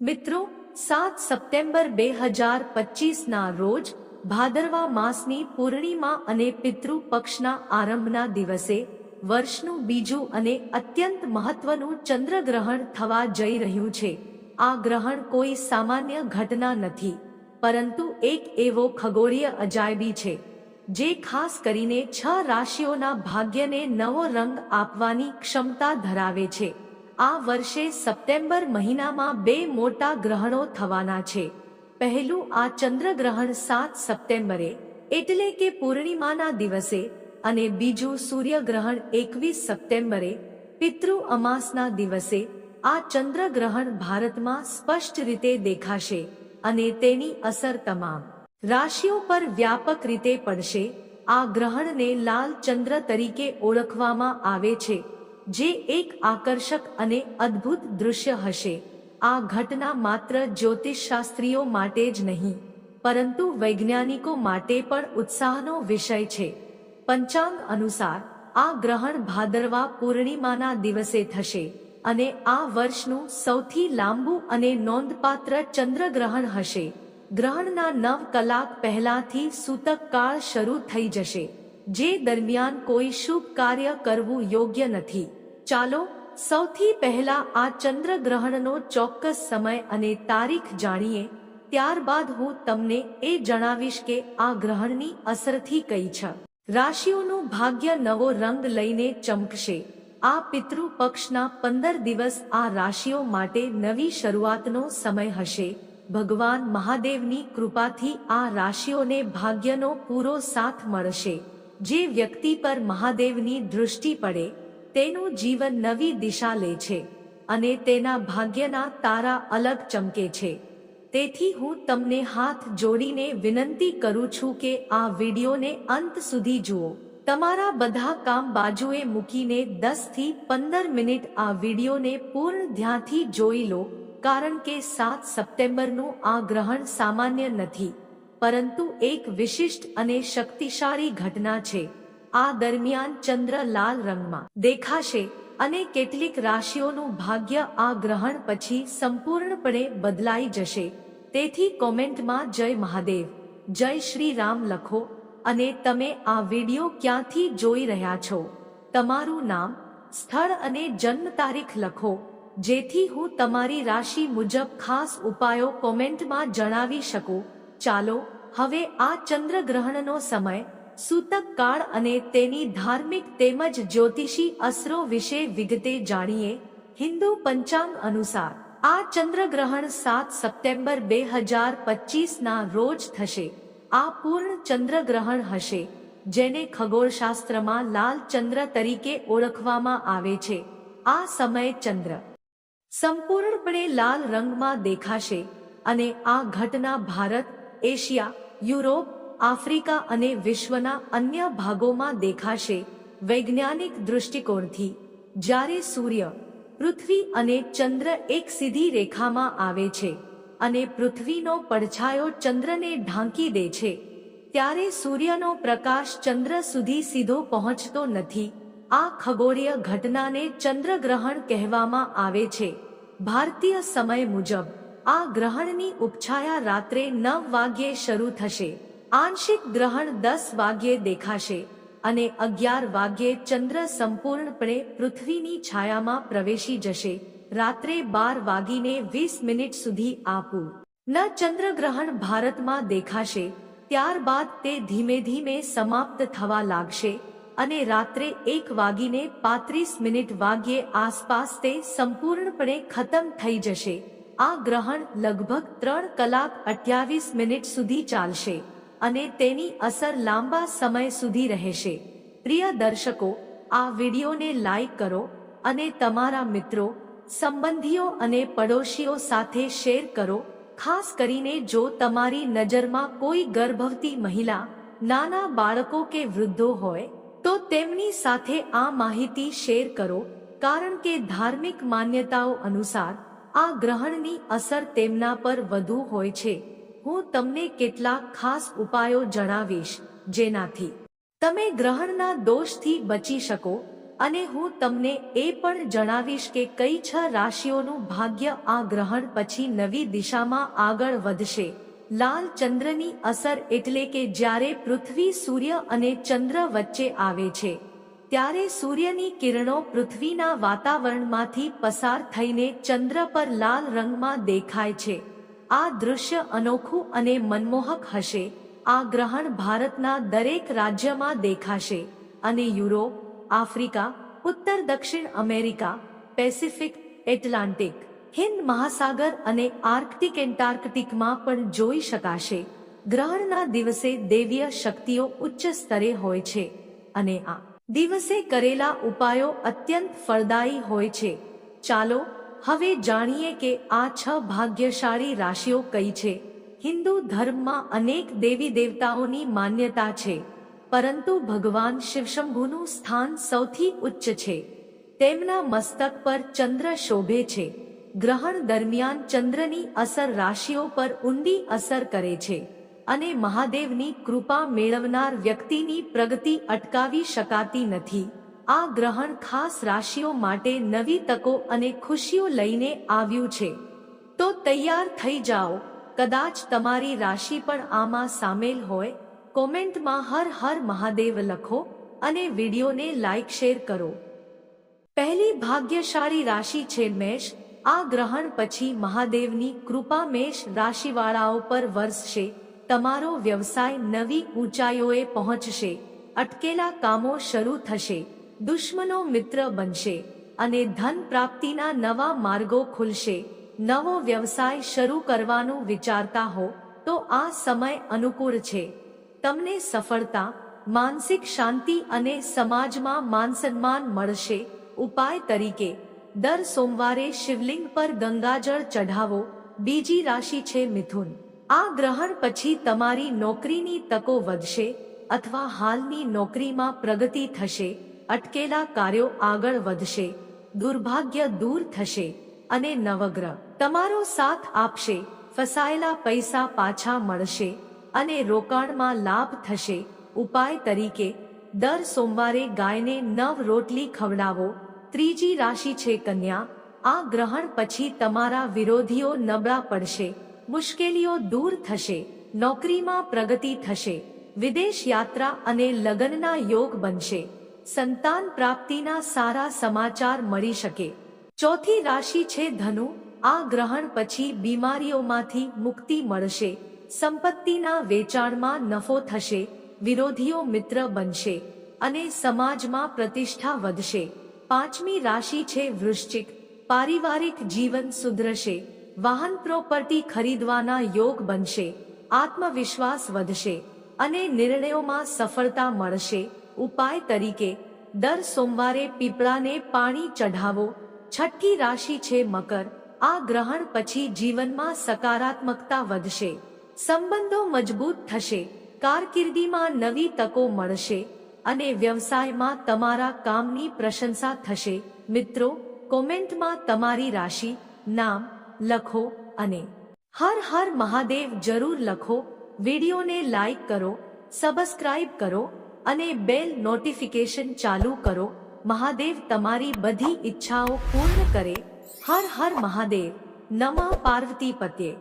મિત્રો, સાત સપ્ટેમ્બર બે હજાર પચીસના રોજ ભાદરવા માસની પૂર્ણિમા અને પિતૃ પક્ષના આરંભના દિવસે વર્ષનું બીજું અને અત્યંત મહત્વનું ચંદ્રગ્રહણ થવા જઈ રહ્યું છે. આ ગ્રહણ કોઈ સામાન્ય ઘટના નથી, પરંતુ એક એવો ખગોળીય અજાયબી છે, જે ખાસ કરીને છ રાશિઓના ભાગ્યને નવો રંગ આપવાની ક્ષમતા ધરાવે છે. આ વર્ષે સપ્ટેમ્બર મહિનામાં બે મોટા ગ્રહણો થવાના છે. પહેલું આ ચંદ્રગ્રહણ સાત સપ્ટેમ્બરે, એટલે કે પૂર્ણિમાના દિવસે, અને બીજું સૂર્યગ્રહણ એકવીસ સપ્ટેમ્બરે, પિતૃ અમાસના દિવસે, આ ચંદ્રગ્રહણ ભારતમાં સ્પષ્ટ રીતે દેખાશે, અને તેની અસર તમામ રાશિઓ પર વ્યાપક રીતે પડશે. આ ગ્રહણને લાલ ચંદ્ર તરીકે ઓળખવામાં આવે છે. જે એક આકર્ષક અને અદ્ભુત દૃશ્ય હશે. આ ઘટના માત્ર જ્યોતિષશાસ્ત્રીઓ માટે જ નહીં, પરંતુ વૈજ્ઞાનિકો માટે પણ ઉત્સાહનો વિષય છે. પંચાંગ અનુસાર, આ ગ્રહણ ભાદરવા પૂર્ણિમાના દિવસે થશે અને આ વર્ષનું સૌથી લાંબુ અને નોંધપાત્ર ચંદ્રગ્રહણ હશે. ગ્રહણના નવ કલાક પહેલાથી સૂતક કાળ શરૂ થઈ જશે. જે દરમિયાન કોઈ શુભ કાર્ય કરવું યોગ્ય નથી. ચાલો, સૌથી પહેલા આ ચંદ્રગ્રહણનો ચોક્કસ સમય અને તારીખ જાણીએ. ત્યારબાદ હું તમને એ જણાવીશ કે આ ગ્રહણની અસરથી કઈ છે. રાશિઓનું ભાગ્ય નવો રંગ લઈને ચમકશે. આ પિતૃ પક્ષના પંદર દિવસ આ રાશિઓ માટે નવી શરૂઆતનો સમય હશે. ભગવાન મહાદેવની કૃપાથી આ રાશિઓને ભાગ્યનો પૂરો સાથ મળશે. જે વ્યક્તિ પર મહાદેવની દૃષ્ટિ પડે, તેનું જીવન નવી દિશા લે છે અને તેના ભાગ્યના તારા અલગ ચમકે છે. તેથી હું તમને હાથ જોડીને વિનંતી કરું છું કે આ વિડીયોને અંત સુધી જુઓ. તમારા બધા કામ બાજુએ મૂકીને દસથી પંદર મિનિટ આ વિડીયોને પૂર્ણ ધ્યાનથી જોઈ લો, કારણ કે સાત સપ્ટેમ્બરનું આ ગ્રહણ સામાન્ય નથી. પરંતુ એક વિશિષ્ટ અને શક્તિશાળી ઘટના છે. આ દરમિયાન ચંદ્ર લાલ રંગમાં દેખાશે અને કેટલીક રાશિઓનું ભાગ્ય આ ગ્રહણ પછી સંપૂર્ણપણે બદલાઈ જશે. તેથી કોમેન્ટમાં જય મહાદેવ, જય શ્રી રામ લખો અને તમે આ વીડિયો ક્યાંથી જોઈ રહ્યા છો? તમારું નામ, સ્થળ અને જન્મ તારીખ લખો, જેથી હું તમારી રાશિ મુજબ ખાસ ઉપાયો કોમેન્ટમાં જણાવી શકું. ચાલો, હવે આ ચંદ્રગ્રહણનો સમય, સૂતક કાળ અને તેની ધાર્મિક તેમજ જ્યોતિષી અસરો વિશે વિગતે જાણીએ. હિન્દુ પંચાંગ અનુસાર, આ ચંદ્રગ્રહણ સાત સપ્ટેમ્બર બે હજાર પચીસના રોજ થશે. આ પૂર્ણ ચંદ્રગ્રહણ હશે, જેને ખગોળશાસ્ત્રમાં લાલ ચંદ્ર તરીકે ઓળખવામાં આવે છે. આ સમયે ચંદ્ર, સંપૂર્ણપણે લાલ રંગમાં દેખાશે, અને આ ઘટના ભારત એશિયા, યુરોપ, આફ્રિકા અને વિશ્વના અન્ય ભાગોમાં દેખાશે વૈજ્ઞાનિક દૃષ્ટિકોણથી. જ્યારે સૂર્ય, પૃથ્વી અને ચંદ્ર એક સીધી રેખામાં આવે છે અને પૃથ્વીનો પડછાયો ચંદ્રને ઢાંકી દે છે, ત્યારે સૂર્યનો પ્રકાશ ચંદ્ર સુધી સીધો પહોંચતો નથી. આ ખગોળીય ઘટનાને ચંદ્રગ્રહણ કહેવામાં આવે છે. ભારતીય સમય મુજબ આ ગ્રહણની ઉપછાયા રાત્રે નવ વાગ્યે શરૂ થશે. આંશિક ગ્રહણ દસ વાગ્યે દેખાશે અને અગિયાર વાગ્યે ચંદ્ર સંપૂર્ણપણે પૃથ્વીની છાયામાં પ્રવેશી જશે. રાત્રે બાર વાગીને વીસ મિનિટ સુધી આપું. ન ચંદ્રગ્રહણ ભારતમાં દેખાશે, ત્યારબાદ તે ધીમે ધીમે સમાપ્ત થવા લાગશે અને રાત્રે એક વાગીને પાંત્રીસ મિનિટ વાગ્યે આસપાસ તે સંપૂર્ણપણે ખતમ થઈ જશે. આ ગ્રહણ લગભગ ત્રણ કલાક અઠ્યાવીસ મિનિટ સુધી ચાલશે અને તેની અસર લાંબા સમય સુધી રહેશે. પ્રિય દર્શકો, આ વિડીયોને લાઈક કરો અને તમારા મિત્રો, સંબંધીઓ અને પડોશીઓ સાથે શેર કરો, ખાસ કરીને જો તમારી નજરમાં કોઈ ગર્ભવતી મહિલા, નાના બાળકો કે વૃદ્ધો હોય, તો તેમની સાથે આ માહિતી શેર કરો, કારણ કે ધાર્મિક માન્યતાઓ અનુસાર આ ગ્રહણની અસર તેમના પર વધુ હોય છે. હું તમને કેટલાક ખાસ ઉપાયો જણાવીશ, જેનાથી તમે ગ્રહણના દોષથી બચી શકો અને હું તમને એ પણ જણાવીશ કે કઈ છ રાશિઓનું ભાગ્ય આ ગ્રહણ પછી નવી દિશામાં આગળ વધશે. લાલ ચંદ્રની અસર એટલે કે જ્યારે પૃથ્વી સૂર્ય અને ચંદ્ર વચ્ચે આવે છે. ત્યારે સૂર્યની કિરણો પૃથ્વીના વાતાવરણમાંથી પસાર થઈને ચંદ્ર પર લાલ રંગમાં દેખાય છે. આ દૃશ્ય અનોખું અને મનમોહક હશે. આ ગ્રહણ ભારતના દરેક રાજ્યમાં દેખાશે. અને યુરોપ, આફ્રિકા, ઉત્તર દક્ષિણ અમેરિકા, પેસિફિક, એટલાન્ટિક, હિન્દ મહાસાગર અને આર્કટિક એન્ટાર્કટિકમાં પણ જોઈ શકાશે. ગ્રહણના દિવસે દેવીય શક્તિઓ ઉચ્ચ સ્તરે હોય છે. અને આ દિવસે કરેલા ઉપાયો અત્યંત ફળદાયી હોય છે. ચાલો, હવે જાણીએ કે આ છ ભાગ્યશાળી રાશિઓ કઈ છે. હિન્દુ ધર્મમાં અનેક દેવી દેવતાઓની માન્યતા છે, પરંતુ ભગવાન શિવશંભુનું સ્થાન સૌથી ઉચ્ચ છે. તેમના મસ્તક પર ચંદ્ર શોભે છે. ગ્રહણ દરમિયાન ચંદ્રની અસર રાશિઓ પર ઊંડી અસર કરે છે. અને મહાદેવની કૃપા મેળવનાર વ્યક્તિની પ્રગતિ અટકાવી શકાતી નથી. આ ગ્રહણ ખાસ રાશિઓ માટે નવી તકો અને ખુશીઓ લઈને આવ્યું છે. તો તૈયાર થઈ જાઓ. કદાચ તમારી રાશિ પણ આમાં સામેલ હોય. કોમેન્ટમાં હર હર મહાદેવ લખો અને વિડીયોને લાઇક શેર કરો. પહેલી ભાગ્યશાળી રાશિ છે મેષ. આ ગ્રહણ પછી મહાદેવની કૃપા મેષ રાશિવાળાઓ પર વરસશે. તમારો વ્યવસાય નવી ઊંચાઈઓએ પહોંચશે, અટકેલા કામો શરૂ થશે, દુશ્મનો મિત્ર બનશે અને ધન પ્રાપ્તિના નવા માર્ગો ખુલશે. નવો વ્યવસાય શરૂ કરવાનું વિચારતા હો તો આ સમય અનુકૂળ છે. તમને સફળતા, માનસિક શાંતિ અને સમાજમાં માનસન્માન મળશે. ઉપાય તરીકે, દર સોમવારે શિવલિંગ પર ગંગાજળ ચઢાવો. બીજી રાશિ છે મિથુન. આ ગ્રહણ પછી તમારી નોકરીની તકો વધશે અથવા હાલની નોકરીમાં પ્રગતિ થશે, અટકેલા કાર્યો આગળ વધશે, દુર્ભાગ્ય દૂર થશે અને નવગ્રહ તમારો સાથ આપશે, ફસાયેલા પૈસા પાછા મળશે અને રોકાણમાં લાભ થશે. ઉપાય તરીકે, દર સોમવારે ગાયને નવ રોટલી ખવડાવો. ત્રીજી રાશિ છે કન્યા. આ ગ્રહણ પછી તમારા વિરોધીઓ નબળા પડશે. મુશ્કેલીઓ દૂર થશે, નોકરીમાં પ્રગતિ થશે, વિદેશ યાત્રા અને લગ્નના યોગ બનશે, સંતાન પ્રાપ્તિના સારા સમાચાર મળી શકે. ચોથી રાશિ છે ધનુ, આ ગ્રહણ પછી બીમારીઓમાંથી મુક્તિ મળશે, સંપત્તિના વેચાણમાં નફો થશે, વિરોધીઓ મિત્ર બનશે, અને સમાજમાં પ્રતિષ્ઠા વધશે. પાંચમી રાશિ છે વૃશ્ચિક, પારિવારિક જીવન સુધરશે વાહન પ્રોપર્ટી ખરીદવાના યોગ બનશે, આત્મવિશ્વાસ વધશે અને નિર્ણયોમાં સફળતા મળશે. ઉપાય તરીકે, દર સોમવારે પીપળાને પાણી ચઢાવો. છઠ્ઠી રાશિ છે મકર. આ ગ્રહણ પછી જીવનમાં સકારાત્મકતા વધશે. સંબંધો મજબૂત થશે. કારકિર્દીમાં નવી તકો મળશે અને વ્યવસાયમાં તમારા કામની પ્રશંસા થશે. મિત્રો, કોમેન્ટમાં તમારી રાશિ, નામ લખો અને હર હર મહાદેવ જરૂર લખો, વિડીયોને લાઈક કરો, સબસ્ક્રાઇબ કરો અને બેલ નોટિફિકેશન ચાલુ કરો. મહાદેવ તમારી બધી ઈચ્છાઓ પૂર્ણ કરે. હર હર મહાદેવ. નમઃ પાર્વતી પત્યે